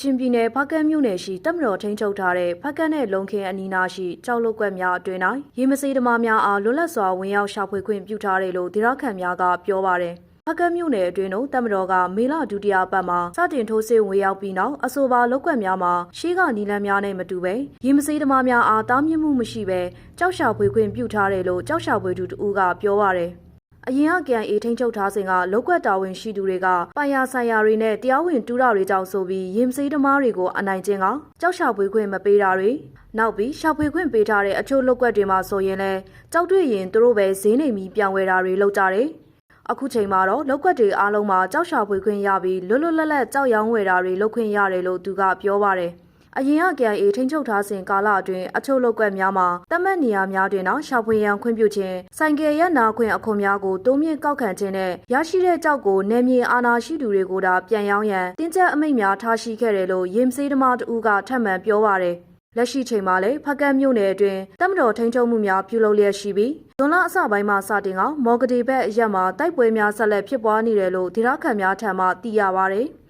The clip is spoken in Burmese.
ချင်ပြည်နယ်ဖားကန့်မြို့နယ်ရှိတပ်မတော်ထိန်းချုပ်ထားတဲ့ဖားကန့်နဲ့လုံခင်းအနီးနားရှိကြောက်လုတ်ကွက်များအတွင်း၌ရေမစေးသမားများအားလွတ်လပ်စွာဝင်ရောက်ရှာဖွေခွင့်ပြုထားတယ်လို့ဒေသခံများကပြောပါတယ်ဖားကန့်မြို့နယ်အတွင်းတို့တပ်မတော်ကမေလဒုတိယပတ်မှာစတင်ထိုးစစ်ဝင်ရောက်ပြီးနောက်အဆိုပါလုတ်ကွက်များမှာရှေးကနီလန်းများနဲ့မတူပဲရေမစေးသမားများအားတားမြစ်မှုမရှိပဲကြောက်ရှာဖွေခွင့်ပြုထားတယ်လို့ကြောက်ရှာဖွေသူတဦးကပြောပါတယ် အရင်က KIA ထိန်းချုပ်ထားစဉ်ကလောက်ကွက်တာဝန်ရှိသူတွေကပိုင်ယာဆိုင်ယာတွေနဲ့တရားဝင်တူးတာတွေကြောင့်ဆိုပြီးရင်စည်းသမားတွေကိုအနိုင်ကျင့်ကကြောက်ရှာပွေခွင့်မပေးတာတွေနောက်ပြီးရှာဖွေခွင့်ပေးထားတဲ့အချို့လောက်ကွက်တွေမှာဆိုရင်လည်းကြောက်တွေ့ရင်သူတို့ပဲဈေးနေပြီးပြောင်းဝယ်တာတွေလုပ်ကြတယ်အခုချိန်မှာတော့လောက်ကွက်တွေအားလုံးမှာကြောက်ရှာဖွေခွင့်ရပြီးလွတ်လွတ်လပ်လပ်ကြောက်ရောင်းဝယ်တာတွေလုပ်ခွင့်ရတယ်လို့သူကပြောပါတယ် အရင်က KIA ထိန်းချုပ်ထားစဉ်ကာလအတွင်းအချို့လောက်ကွက်များမှာတတ်မှတ်နေရာများတွင်တော့ရှာဖွေရန်ခွင့်ပြုခြင်းဆိုင်ကယ်ရက်နာခွင့်အခွန်များကိုတိုးမြင့်ကောက်ခံခြင်းနဲ့ရရှိတဲ့ကြောက်ကိုနယ်မြေအာဏာရှိသူတွေကိုသာပြန်ရောင်းရန်တင်းကျပ်အမိန့်များထားရှိခဲ့တယ်လို့ရင်စေးသမားတဦးကထပ်မံပြောပါတယ်လက်ရှိချိန်မှာလည်းဖကတ်မြို့နယ်အတွင်းတပ်မတော်ထိန်းချုပ်မှုများပြုလုပ်လျက်ရှိပြီးဇွန်လအစပိုင်းမှာစတင်ကမော်ဂဒီဘက်အရက်မှာတိုက်ပွဲများဆက်လက်ဖြစ်ပွားနေတယ်လို့ဒေသခံများထံမှသိရပါဗျ။